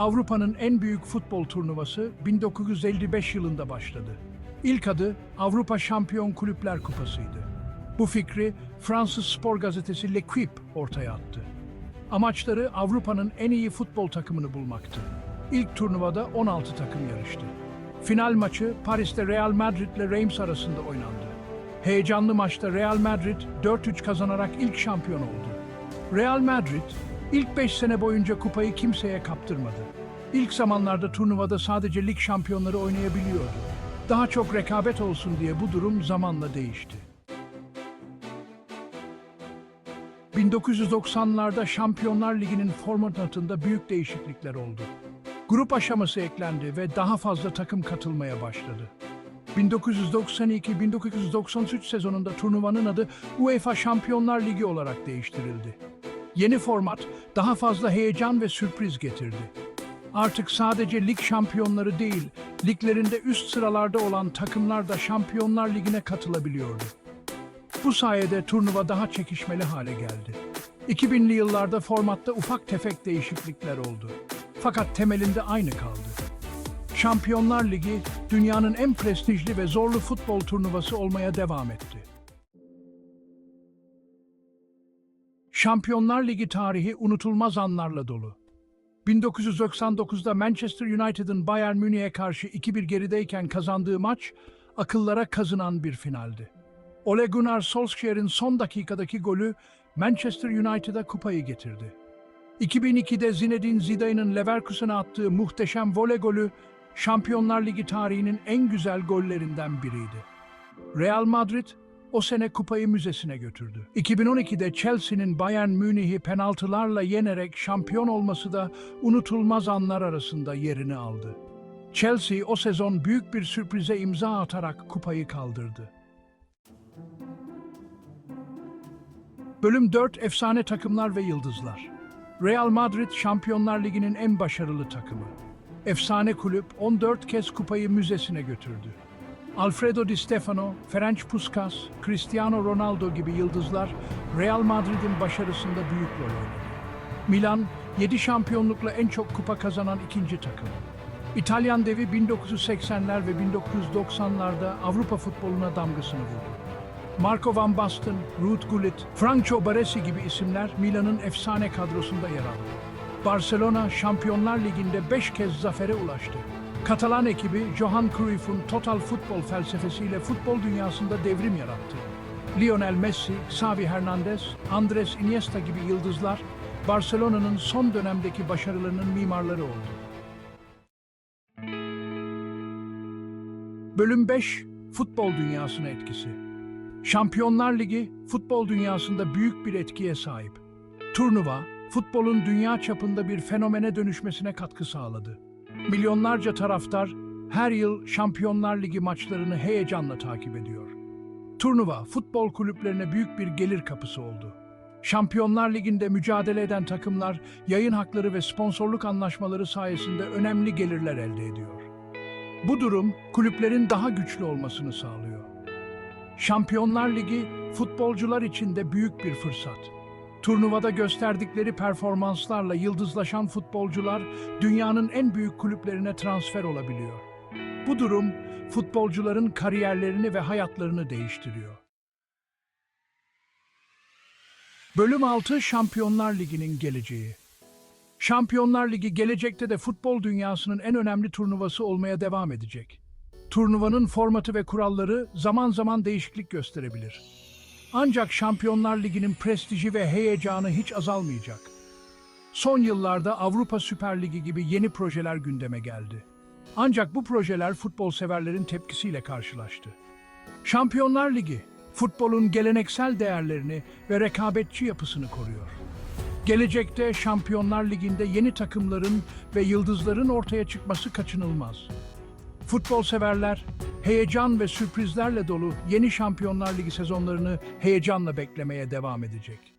Avrupa'nın en büyük futbol turnuvası 1955 yılında başladı. İlk adı Avrupa Şampiyon Kulüpler Kupası'ydı. Bu fikri Fransız spor gazetesi L'Equipe ortaya attı. Amaçları Avrupa'nın en iyi futbol takımını bulmaktı. İlk turnuvada 16 takım yarıştı. Final maçı Paris'te Real Madrid ile Reims arasında oynandı. Heyecanlı maçta Real Madrid 4-3 kazanarak ilk şampiyon oldu. Real Madrid ilk 5 sene boyunca kupayı kimseye kaptırmadı. İlk zamanlarda turnuvada sadece lig şampiyonları oynayabiliyordu. Daha çok rekabet olsun diye bu durum zamanla değişti. 1990'larda Şampiyonlar Ligi'nin formatında büyük değişiklikler oldu. Grup aşaması eklendi ve daha fazla takım katılmaya başladı. 1992-1993 sezonunda turnuvanın adı UEFA Şampiyonlar Ligi olarak değiştirildi. Yeni format daha fazla heyecan ve sürpriz getirdi. Artık sadece lig şampiyonları değil, liglerinde üst sıralarda olan takımlar da Şampiyonlar Ligi'ne katılabiliyordu. Bu sayede turnuva daha çekişmeli hale geldi. 2000'li yıllarda formatta ufak tefek değişiklikler oldu. Fakat temelinde aynı kaldı. Şampiyonlar Ligi dünyanın en prestijli ve zorlu futbol turnuvası olmaya devam etti. Şampiyonlar Ligi tarihi unutulmaz anlarla dolu. 1999'da Manchester United'ın Bayern Münih'e karşı 2-1 gerideyken kazandığı maç akıllara kazınan bir finaldi. Ole Gunnar Solskjaer'in son dakikadaki golü Manchester United'a kupayı getirdi. 2002'de Zinedine Zidane'ın Leverkusen'e attığı muhteşem voley golü Şampiyonlar Ligi tarihinin en güzel gollerinden biriydi. Real Madrid o sene kupayı müzesine götürdü. 2012'de Chelsea'nin Bayern Münih'i penaltılarla yenerek şampiyon olması da unutulmaz anlar arasında yerini aldı. Chelsea o sezon büyük bir sürprize imza atarak kupayı kaldırdı. Bölüm 4 Efsane Takımlar ve Yıldızlar Real Madrid Şampiyonlar Ligi'nin en başarılı takımı. Efsane kulüp 14 kez kupayı müzesine götürdü. Alfredo Di Stefano, Ferenc Puskas, Cristiano Ronaldo gibi yıldızlar Real Madrid'in başarısında büyük rol oynadı. Milan, 7 şampiyonlukla en çok kupa kazanan ikinci takım. İtalyan devi 1980'ler ve 1990'larda Avrupa futboluna damgasını vurdu. Marco van Basten, Ruud Gullit, Franco Baresi gibi isimler Milan'ın efsane kadrosunda yer aldı. Barcelona Şampiyonlar Ligi'nde 5 kez zafere ulaştı. Katalan ekibi Johan Cruyff'un total futbol felsefesiyle futbol dünyasında devrim yarattı. Lionel Messi, Xavi Hernandez, Andres Iniesta gibi yıldızlar Barcelona'nın son dönemdeki başarılarının mimarları oldu. Bölüm 5 Futbol dünyasına etkisi. Şampiyonlar Ligi futbol dünyasında büyük bir etkiye sahip. Turnuva, futbolun dünya çapında bir fenomene dönüşmesine katkı sağladı. Milyonlarca taraftar her yıl Şampiyonlar Ligi maçlarını heyecanla takip ediyor. Turnuva, futbol kulüplerine büyük bir gelir kapısı oldu. Şampiyonlar Ligi'nde mücadele eden takımlar yayın hakları ve sponsorluk anlaşmaları sayesinde önemli gelirler elde ediyor. Bu durum kulüplerin daha güçlü olmasını sağlıyor. Şampiyonlar Ligi futbolcular için de büyük bir fırsat. Turnuvada gösterdikleri performanslarla yıldızlaşan futbolcular dünyanın en büyük kulüplerine transfer olabiliyor. Bu durum futbolcuların kariyerlerini ve hayatlarını değiştiriyor. Bölüm 6 Şampiyonlar Ligi'nin geleceği. Şampiyonlar Ligi gelecekte de futbol dünyasının en önemli turnuvası olmaya devam edecek. Turnuvanın formatı ve kuralları zaman zaman değişiklik gösterebilir. Ancak Şampiyonlar Ligi'nin prestiji ve heyecanı hiç azalmayacak. Son yıllarda Avrupa Süper Ligi gibi yeni projeler gündeme geldi. Ancak bu projeler futbol severlerin tepkisiyle karşılaştı. Şampiyonlar Ligi, futbolun geleneksel değerlerini ve rekabetçi yapısını koruyor. Gelecekte Şampiyonlar Ligi'nde yeni takımların ve yıldızların ortaya çıkması kaçınılmaz. Futbol severler, heyecan ve sürprizlerle dolu yeni Şampiyonlar Ligi sezonlarını heyecanla beklemeye devam edecek.